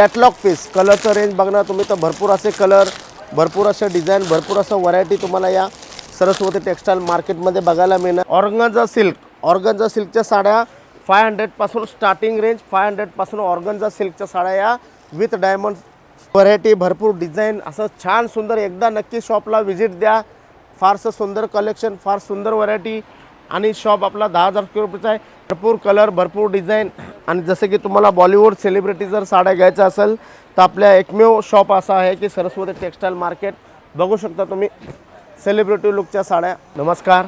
Catalogue piece कलरचं range बघणार तुम्ही तर भरपूर असे कलर भरपूर असे डिझाईन भरपूर असं व्हरायटी तुम्हाला या सरस्वती टेक्स्टाईल मार्केटमध्ये बघायला मिळणार. ऑर्गन्झा सिल्क ऑर्गन्झा सिल्कच्या साड्या फाय हंड्रेडपासून स्टार्टिंग रेंज फाय हंड्रेडपासून ऑर्गन्झा सिल्कच्या साड्या या विथ डायमंड व्हरायटी भरपूर डिझाईन असं छान सुंदर एकदा नक्की शॉपला व्हिजिट द्या. फारसं सुंदर कलेक्शन फार सुंदर व्हरायटी आणि शॉप आपला दहा हजार रुपयाचा आहे. भरपूर कलर भरपूर डिझाईन आणि जसं की तुम्हाला बॉलिवूड सेलिब्रिटी जर साड्या घ्यायच्या असेल तर आपल्या एकमेव शॉप असा आहे की सरस्वती टेक्स्टाईल मार्केट बघू शकता तुम्ही सेलिब्रिटी लुकच्या साड्या. नमस्कार.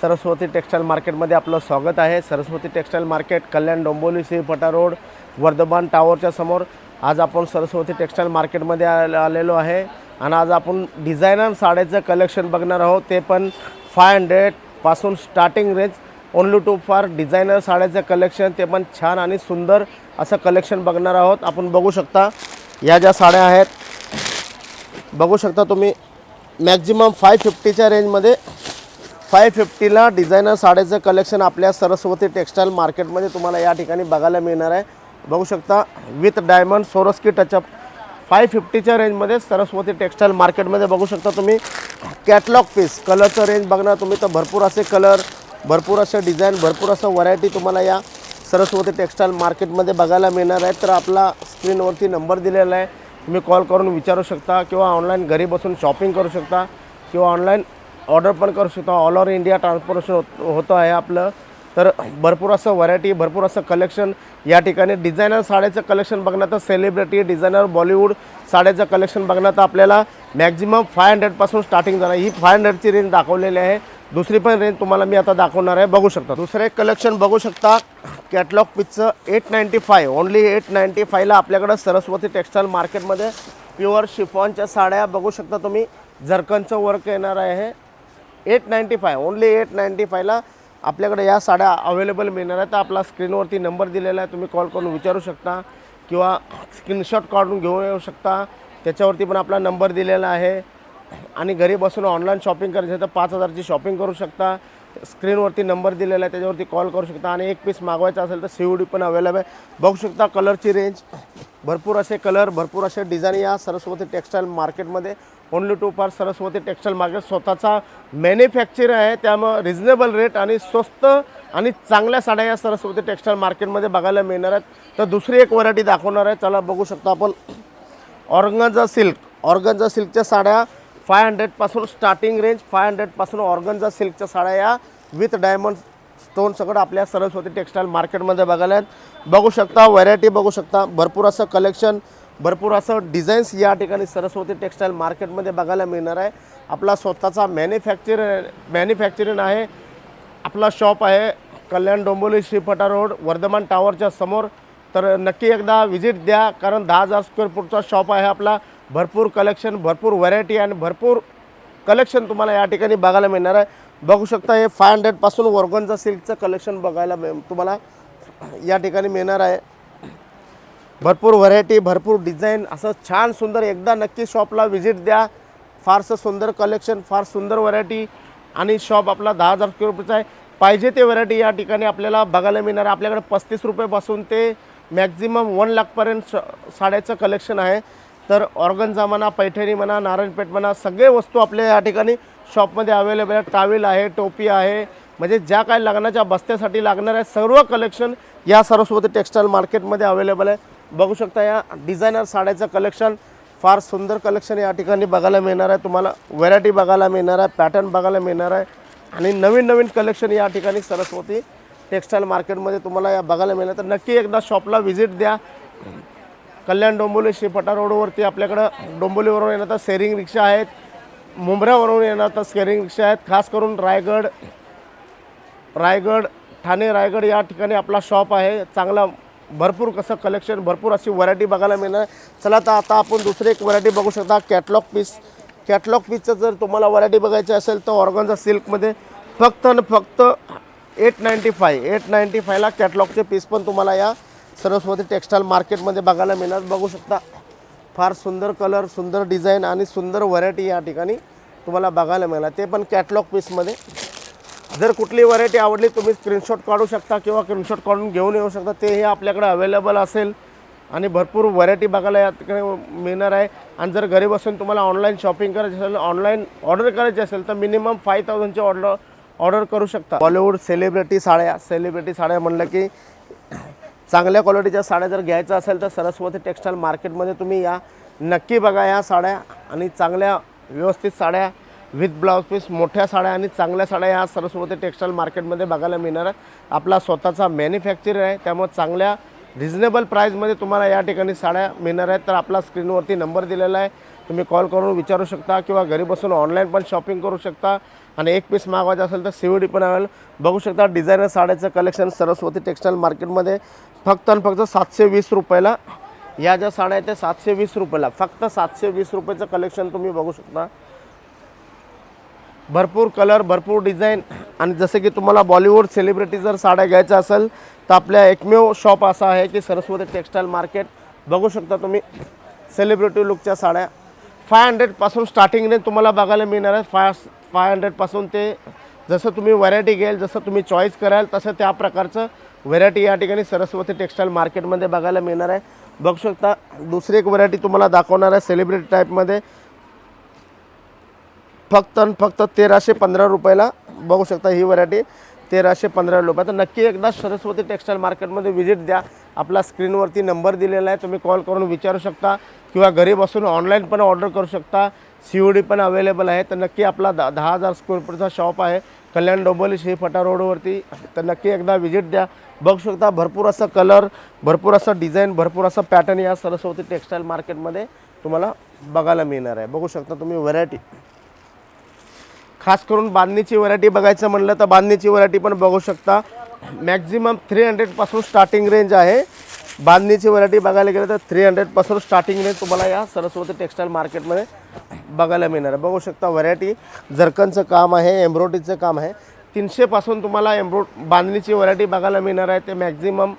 सरस्वती टेक्स्टाईल मार्केटमध्ये आपलं स्वागत आहे. सरस्वती टेक्स्टाईल मार्केट कल्याण डोंबोली श्रीपटा रोड वर्धमान टावरच्या समोर. आज आपण सरस्वती टेक्स्टाईल मार्केटमध्ये आलेलो आहे. आणि आज आपण डिझायनर साड्याचं कलेक्शन बघणार आहोत. ते पण फाय हंड्रेड पासून starting range only to far designer साड्याचं collection ते पण छान आणि सुंदर असं कलेक्शन बघणार आहोत. आपण बघू शकता या ज्या साड्या आहेत बघू शकता तुम्ही मॅक्झिमम फाय फिफ्टीच्या रेंजमध्ये फाय फिफ्टीला डिझायनर साड्याचं कलेक्शन आपल्या सरस्वती टेक्स्टाईल मार्केटमध्ये तुम्हाला या ठिकाणी बघायला मिळणार आहे. बघू शकता with diamond Swarovski touch up five फिफ्टीच्या रेंजमध्ये सरस्वती टेक्स्टाईल मार्केटमध्ये बघू शकता तुम्ही. कॅटलॉग पीस कलरचं रेंज बघणार तुम्ही. तर भरपूर असे कलर भरपूर असे डिझाईन भरपूर असं व्हरायटी तुम्हाला या सरस्वती टेक्स्टाईल मार्केटमध्ये बघायला मिळणार आहे. तर आपला स्क्रीनवरती नंबर दिलेला आहे. तुम्ही कॉल करून विचारू शकता किंवा ऑनलाईन घरी बसून शॉपिंग करू शकता किंवा ऑनलाईन ऑर्डर पण करू शकता. ऑल ओव्हर इंडिया ट्रान्सपोर्टेशन होत होतं आहे आपलं. तर भरपूर असं व्हरायटी भरपूर असं कलेक्शन या ठिकाणी डिझायनर साड्याचं कलेक्शन बघण्यात तर सेलिब्रिटी डिझायनर बॉलिवूड साड्याचं कलेक्शन बघण्यात आपल्याला मॅक्झिमम फाय हंड्रेडपासून स्टार्टिंग झालं. ही फाय हंड्रेडची रेंज दाखवलेली आहे. दुसरी पण रेंज तुम्हाला मी आता दाखवणार आहे. बघू शकता. दुसरं एक कलेक्शन बघू शकता. Catalogue पिचचं eight ninety five only eight ninety फायला आपल्याकडं सरस्वती टेक्स्टाईल मार्केटमध्ये प्युअर शिफॉनच्या साड्या बघू शकता तुम्ही. झरकनचं वर्क येणार आहे. Eight ninety five only eight ninety फायला आपल्याकडे या साड्या अवेलेबल मिळणार आहेत. तर आपला स्क्रीनवरती नंबर दिलेला आहे. तुम्ही कॉल करून विचारू शकता किंवा स्क्रीनशॉट काढून घेऊन येऊ शकता. त्याच्यावरती पण आपला नंबर दिलेला आहे. आणि घरी बसून ऑनलाईन शॉपिंग करायचं तर पाच हजारची शॉपिंग करू शकता. स्क्रीनवरती नंबर दिलेला आहे. त्याच्यावरती कॉल करू शकता. आणि एक पीस मागवायचा असेल तर सी डी पण अवेलेबल आहे. बघू शकता कलरची रेंज भरपूर असे कलर भरपूर असे डिझाईन या सरस्वती टेक्स्टाईल मार्केटमध्ये ओनली टू फार सरस्वती टेक्स्टाईल मार्केट स्वतःचा मॅन्युफॅक्चर आहे त्यामुळं रिजनेबल रेट आणि स्वस्त आणि चांगल्या साड्या या सरस्वती टेक्स्टाईल मार्केटमध्ये बघायला मिळणार आहेत. तर दुसरी एक व्हरायटी दाखवणार आहे. चला बघू शकता आपण. Organza silk. ऑर्गन्झा सिल्कच्या साड्या फाय हंड्रेडपासून स्टार्टिंग रेंज फाय हंड्रेडपासून ऑर्गन्झा सिल्कच्या साड्या या विथ डायमंड स्टोन सगळं आपल्या सरस्वती टेक्स्टाईल मार्केटमध्ये बघायला आहेत. बघू शकता व्हरायटी बघू शकता. भरपूर असं कलेक्शन भरपूर असं डिझाईन्स या ठिकाणी सरस्वती टेक्स्टाईल मार्केटमध्ये बघायला मिळणार आहे. आपला स्वतःचा मॅन्युफॅक्चर मॅन्युफॅक्चरिंग आहे. आपला शॉप आहे कल्याण डोंबोली श्रीफटा रोड वर्धमान टावरच्या समोर. तर नक्की एकदा व्हिजिट द्या कारण दहा हजार स्क्वेअर फूटचा शॉप आहे आपला. भरपूर कलेक्शन भरपूर व्हरायटी आणि भरपूर कलेक्शन तुम्हाला या ठिकाणी बघायला मिळणार आहे. बघू शकता हे फाय हंड्रेडपासून वर्गनचा सिल्कचं कलेक्शन बघायला मिळ तुम्हाला या ठिकाणी मिळणार आहे. भरपूर व्हरायटी भरपूर डिझाईन असं छान सुंदर एकदा नक्की शॉपला व्हिजिट द्या. फारसं सुंदर कलेक्शन फार सुंदर व्हरायटी आणि शॉप आपला दहा हजार स्क्वेअर फूटचा आहे. पाहिजे ते व्हरायटी या ठिकाणी आपल्याला बघायला मिळणार. आहे आपल्याकडे पस्तीस रुपयेपासून ते मॅक्झिमम वन लाखपर्यंत स साड्याचं कलेक्शन आहे. तर ऑर्गनचा म्हणा पैठणी म्हणा नारायणपेठ म्हणा सगळे वस्तू आपल्या या ठिकाणी शॉपमध्ये अवेलेबल आहे टावेल आहे टोपी आहे. म्हणजे ज्या काय लग्नाच्या बस्त्यासाठी लागणार आहे सर्व कलेक्शन या सरस्वती टेक्स्टाईल मार्केटमध्ये अवेलेबल आहे. बघू शकता या डिझायनर साड्याचं कलेक्शन फार सुंदर कलेक्शन या ठिकाणी बघायला मिळणार आहे. तुम्हाला व्हरायटी बघायला मिळणार आहे पॅटर्न बघायला मिळणार आहे. आणि नवीन नवीन कलेक्शन या ठिकाणी सरस्वती टेक्स्टाईल मार्केटमध्ये तुम्हाला या बघायला मिळणार. तर नक्की एकदा शॉपला व्हिजिट द्या. कल्याण डोंबोली श्रीफटा रोडवरती आपल्याकडं डोंबोलीवरून येणार तर सेरिंग रिक्षा आहेत. मुंबऱ्यावरून येणार तर सेरिंग रिक्षा आहेत. खास करून रायगड रायगड ठाणे रायगड या ठिकाणी आपला शॉप आहे. चांगला भरपूर कसं कलेक्शन भरपूर अशी व्हरायटी बघायला मिळणार. चला तर आता आपण दुसरी एक व्हरायटी बघू शकता कॅटलॉग पीस कॅटलॉग पीसचं जर तुम्हाला व्हरायटी बघायची असेल तर ऑर्गनचा सिल्कमध्ये फक्त आणि फक्त eight ninety five eight ninety फायला कॅटलॉगचे पीस पण तुम्हाला या सरस्वती टेक्स्टाईल मार्केटमध्ये बघायला मिळणार. बघू शकता फार सुंदर कलर सुंदर डिझाईन आणि सुंदर व्हरायटी या ठिकाणी तुम्हाला बघायला मिळणार. ते पण कॅटलॉग पीसमध्ये जर कुठली व्हरायटी आवडली तुम्ही स्क्रीनशॉट काढू शकता किंवा स्क्रीनशॉट काढून घेऊन येऊ शकता. तेही आपल्याकडे अवेलेबल असेल. आणि भरपूर व्हरायटी बघायला या तिकडे मिळणार आहे. आणि जर घरी बसून तुम्हाला ऑनलाईन शॉपिंग करायची असेल ऑनलाईन ऑर्डर करायची असेल तर मिनिमम फाय थाउजंडची ऑर्डर ऑर्डर करू शकता. बॉलिवूड सेलिब्रिटी साड्या सेलिब्रिटी साड्या म्हणलं की चांगल्या क्वालिटीच्या साड्या जर घ्यायच्या असेल तर सरस्वती टेक्स्टाईल मार्केटमध्ये तुम्ही या. नक्की बघा या साड्या आणि चांगल्या व्यवस्थित साड्या विथ ब्लाऊज पीस मोठ्या साड्या आणि चांगल्या साड्या या सरस्वती टेक्स्टाईल मार्केटमध्ये बघायला मिळणार आहेत. आपला स्वतःचा मॅन्युफॅक्चर आहे त्यामुळे चांगल्या रिझनेबल प्राईजमध्ये तुम्हाला या ठिकाणी साड्या मिळणार आहेत. तर आपला स्क्रीनवरती नंबर दिलेला आहे. तुम्ही कॉल करून विचारू शकता किंवा घरी बसून ऑनलाईन पण शॉपिंग करू शकता. आणि एक पीस मागवायचं असेल तर सी डी पण अवेल बघू शकता डिझायनर साड्याचं कलेक्शन सरस्वती टेक्स्टाईल मार्केटमध्ये फक्त आणि फक्त सातशे वीस रुपयाला. या ज्या साड्या आहेत त्या सातशे वीस रुपयाला. फक्त सातशे वीस रुपयाचं कलेक्शन तुम्ही बघू शकता. भरपूर कलर भरपूर डिझाईन. आणि जसं की तुम्हाला बॉलिवूड सेलिब्रिटी जर साड्या घ्यायच्या असेल तर आपल्या एकमेव शॉप असा आहे की सरस्वती टेक्स्टाईल मार्केट बघू शकता तुम्ही सेलिब्रिटी लुकच्या साड्या. फाय हंड्रेडपासून स्टार्टिंगने तुम्हाला बघायला मिळणार आहे फाय फाय हंड्रेडपासून ते जसं तुम्ही व्हरायटी घ्याल जसं तुम्ही चॉईस कराल तसं त्या प्रकारचं व्हरायटी या ठिकाणी सरस्वती टेक्स्टाईल मार्केटमध्ये बघायला मिळणार आहे. बघू शकता दुसरी एक व्हरायटी तुम्हाला दाखवणार आहे सेलिब्रिटी टाईपमध्ये फक्त आणि फक्त तेराशे पंधरा रुपयाला बघू शकता ही व्हरायटी तेराशे पंधरा रुपये. तर नक्की एकदा सरस्वती टेक्स्टाईल मार्केटमध्ये व्हिजिट द्या. आपला स्क्रीनवरती नंबर दिलेला आहे. तुम्ही कॉल करून विचारू शकता. किंवा घरी बसून ऑनलाईन पण ऑर्डर करू शकता. सी ओ डी पण अवेलेबल आहे. तर नक्की आपला दहा दहा हजार स्क्वेअर फूटचा शॉप आहे. कल्याण डोंबोली श्री फटा रोडवरती. तर नक्की एकदा व्हिजिट द्या. बघू शकता भरपूर असं कलर भरपूर असं डिझाईन भरपूर असं पॅटर्न या सरस्वती टेक्स्टाईल मार्केटमध्ये तुम्हाला बघायला मिळणार आहे. बघू शकता तुम्ही व्हरायटी खास करून बांधणीची व्हरायटी बघायचं म्हणलं तर बांधणीची व्हरायटी पण बघू शकता. मॅक्झिमम थ्री हंड्रेडपासून स्टार्टिंग रेंज आहे. बांधणीची व्हरायटी बघायला गेलं तर थ्री हंड्रेडपासून स्टार्टिंग रेंज तुम्हाला या सरस्वती टेक्स्टाईल मार्केटमध्ये बघायला मिळणार. आहे बघू शकता व्हरायटी जरकनचं काम आहे एम्ब्रॉयडरीचं काम आहे. तीनशेपासून तुम्हाला एम्ब्रॉ बांधणीची व्हरायटी बघायला मिळणार आहे. ते मॅक्झिमम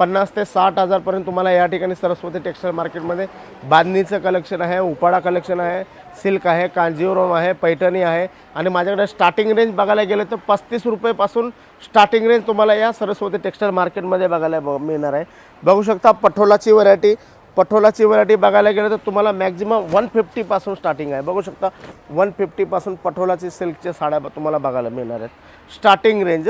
पन्नास ते साठ हजारपर्यंत तुम्हाला या ठिकाणी सरस्वती टेक्स्टाईल मार्केटमध्ये बांधणीचं कलेक्शन आहे उपाडा कलेक्शन आहे सिल्क आहे कांजीवरम आहे पैठणी आहे आणि माझ्याकडे स्टार्टिंग रेंज बघायला गेलं तर पस्तीस रुपयेपासून स्टार्टिंग रेंज तुम्हाला या सरस्वती टेक्स्टाईल मार्केटमध्ये बघायला मिळणार आहे. बघू शकता पठोलाची व्हरायटी पठोलाची व्हरायटी बघायला गेलं तर तुम्हाला मॅक्झिमम वन फिफ्टीपासून स्टार्टिंग आहे. बघू शकता वन फिफ्टीपासून पठोलाची सिल्कच्या साड्या ब- तुम्हाला बघायला मिळणार आहेत. स्टार्टिंग रेंज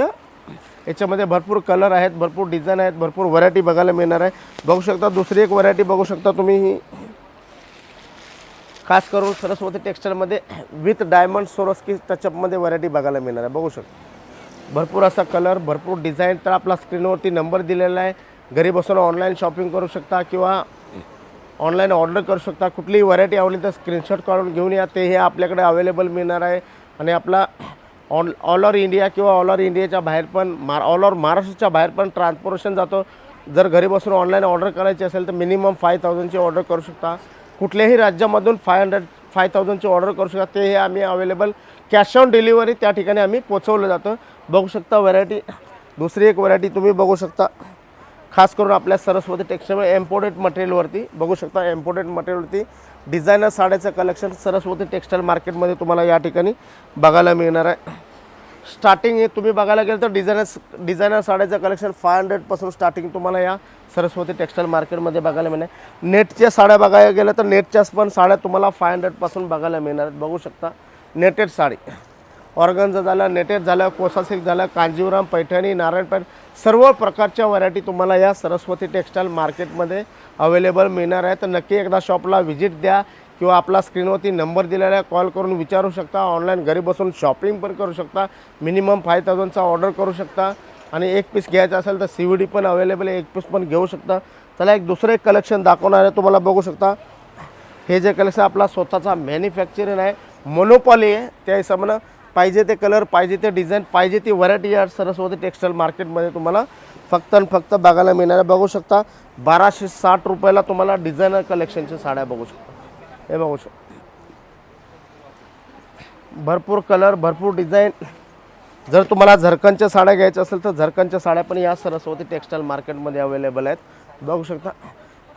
याच्यामध्ये भरपूर कलर आहेत भरपूर डिझाईन आहेत भरपूर व्हरायटी बघायला मिळणार आहे. बघू शकता दुसरी एक व्हरायटी बघू शकता तुम्ही. ही खास करून सरस्वती टेक्स्टाईलमध्ये विथ डायमंड सोरस्की टचअपमध्ये व्हरायटी बघायला मिळणार आहे. बघू शकता. भरपूर असा कलर भरपूर डिझाईन तर आपला स्क्रीनवरती नंबर दिलेला आहे. घरी बसून ऑनलाईन शॉपिंग करू शकता किंवा ऑनलाईन ऑर्डर करू शकता. कुठलीही व्हरायटी आवडली तर स्क्रीनशॉट काढून घेऊन या. ते हे आपल्याकडे अवेलेबल मिळणार आहे. आणि आपला ऑन ऑल ओव्हर इंडिया किंवा ऑल ओव्हर इंडियाच्या बाहेर पण मार ऑल ओव्हर महाराष्ट्राच्या बाहेर पण ट्रान्सपोर्टेशन जातो. जर घरी बसून ऑनलाईन ऑर्डर करायची असेल तर मिनिमम फाय थाउजंडची ऑर्डर करू शकता. कुठल्याही राज्यामधून फाय हंड्रेड फाय थाउजंडची ऑर्डर करू शकता. ते हे आम्ही अवेलेबल. कॅश ऑन डिलिव्हरी त्या ठिकाणी आम्ही पोचवलं जातं. बघू शकता व्हरायटी. दुसरी एक व्हरायटी तुम्ही बघू शकता. खास करून आपल्या सरस्वती टेक्स्टाईल एम्पोर्टेड मटेरियलवरती बघू शकता एम्पोर्टेड मटेरियलवरती डिझायनर साड्याचं कलेक्शन सरस्वती टेक्स्टाईल मार्केटमध्ये तुम्हाला या ठिकाणी बघायला मिळणार आहे. स्टार्टिंग हे तुम्ही बघायला गेलं तर डिझायनर डिझायनर साड्याचं कलेक्शन फाय हंड्रेडपासून स्टार्टिंग तुम्हाला या सरस्वती टेक्स्टाईल मार्केटमध्ये बघायला मिळणार नेटच्या साड्या बघायला गेलं तर नेटच्याच पण साड्या तुम्हाला फाय हंड्रेडपासून बघायला मिळणार आहेत. बघू शकता नेटेड साडी. ऑर्गनचं झालं नेटेड झालं कोसा सिल्क झालं कांजीवराम पैठणी नारायणपेठ सर्व प्रकारच्या व्हरायटी तुम्हाला या सरस्वती टेक्स्टाईल मार्केटमध्ये अवेलेबल मिळणार आहे तर नक्की एकदा शॉपला व्हिजिट द्या किंवा आपला स्क्रीनवरती नंबर दिलेला आहे. कॉल करून विचारू शकता. ऑनलाईन घरी बसून शॉपिंग पण करू शकता. मिनिमम फाय थाउजंडचा ऑर्डर करू शकता. आणि एक पीस घ्यायचा असेल तर सी व्ही डी पण अवेलेबल आहे. एक पीस पण घेऊ शकता. चला एक दुसरं एक कलेक्शन दाखवणार आहे. तुम्हाला बघू शकता. हे जे कलेक्शन आपला स्वतःचा मॅन्युफॅक्चरिंग आहे. मोनोपॉली आहे. त्या हिशोबानं पाहिजे ते कलर पाहिजे ते डिझाईन पाहिजे ती व्हरायटी या सरस्वती टेक्स्टाईल मार्केटमध्ये तुम्हाला फक्त आणि फक्त बघायला मिळणार. बघू शकता बाराशे साठ रुपयाला तुम्हाला डिझायनर कलेक्शनच्या साड्या बघू शकता. हे बघू शकता. भरपूर कलर भरपूर डिझाईन. जर तुम्हाला झरकनच्या साड्या घ्यायच्या असेल तर झरकनच्या साड्या पण या सरस्वती टेक्स्टाईल मार्केटमध्ये अवेलेबल आहेत. बघू शकता.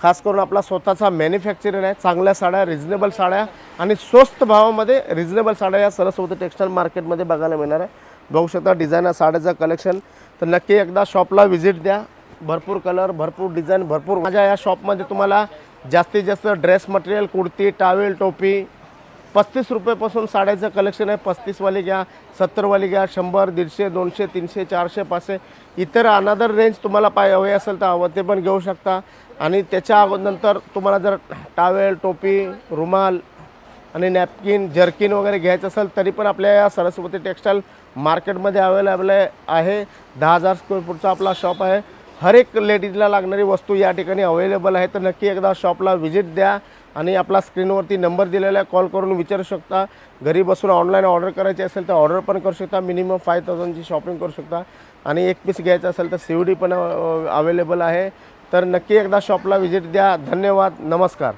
खास करून आपला स्वतःचा मॅन्युफॅक्चरिंग आहे चांगल्या साड्या रिजनेबल साड्या आणि स्वस्त भावामध्ये रिजनेबल साड्या या सरस्वती टेक्स्टाईल मार्केटमध्ये बघायला मिळणार आहे. बघू शकता डिझायनर साड्याचं कलेक्शन तर नक्की एकदा शॉपला व्हिजिट द्या. भरपूर कलर भरपूर डिझाईन भरपूर माझ्या या शॉपमध्ये तुम्हाला जास्तीत जास्त ड्रेस मटेरियल कुर्ती टावेल टोपी पस्तीस रुपयेपासून साड्याचं कलेक्शन आहे. पस्तीसवाली घ्या सत्तरवाली घ्या शंभर दीडशे दोनशे तीनशे चारशे पाचशे. इतर अनादर रेंज तुम्हाला पाय हवे असेल तर हवं ते पण घेऊ शकता. आणि त्याच्या नंतर तुम्हाला जर टावेल टोपी रुमाल आणि नॅपकिन जर्किन वगैरे घ्यायचं असेल तरी पण आपल्या या सरस्वती टेक्स्टाईल मार्केटमध्ये अवेलेबल आहे. दहा हजार स्क्वेअर फूटचा आपला शॉप आहे. हर एक लेडीजला लागणारी वस्तू या ठिकाणी अवेलेबल आहे. तर नक्की एकदा शॉपला व्हिजिट द्या. आणि आपला स्क्रीनवरती नंबर दिलेला आहे कॉल करून विचारू शकता. घरी बसून ऑनलाईन ऑर्डर करायची असेल तर ऑर्डर पण करू शकता. मिनिमम फाय थाउजंडची शॉपिंग करू शकता. आणि एक पीस घ्यायचं असेल तर सी डी पण अवेलेबल आहे. तर नक्की एकदा शॉपला व्हिजिट द्या. धन्यवाद. नमस्कार.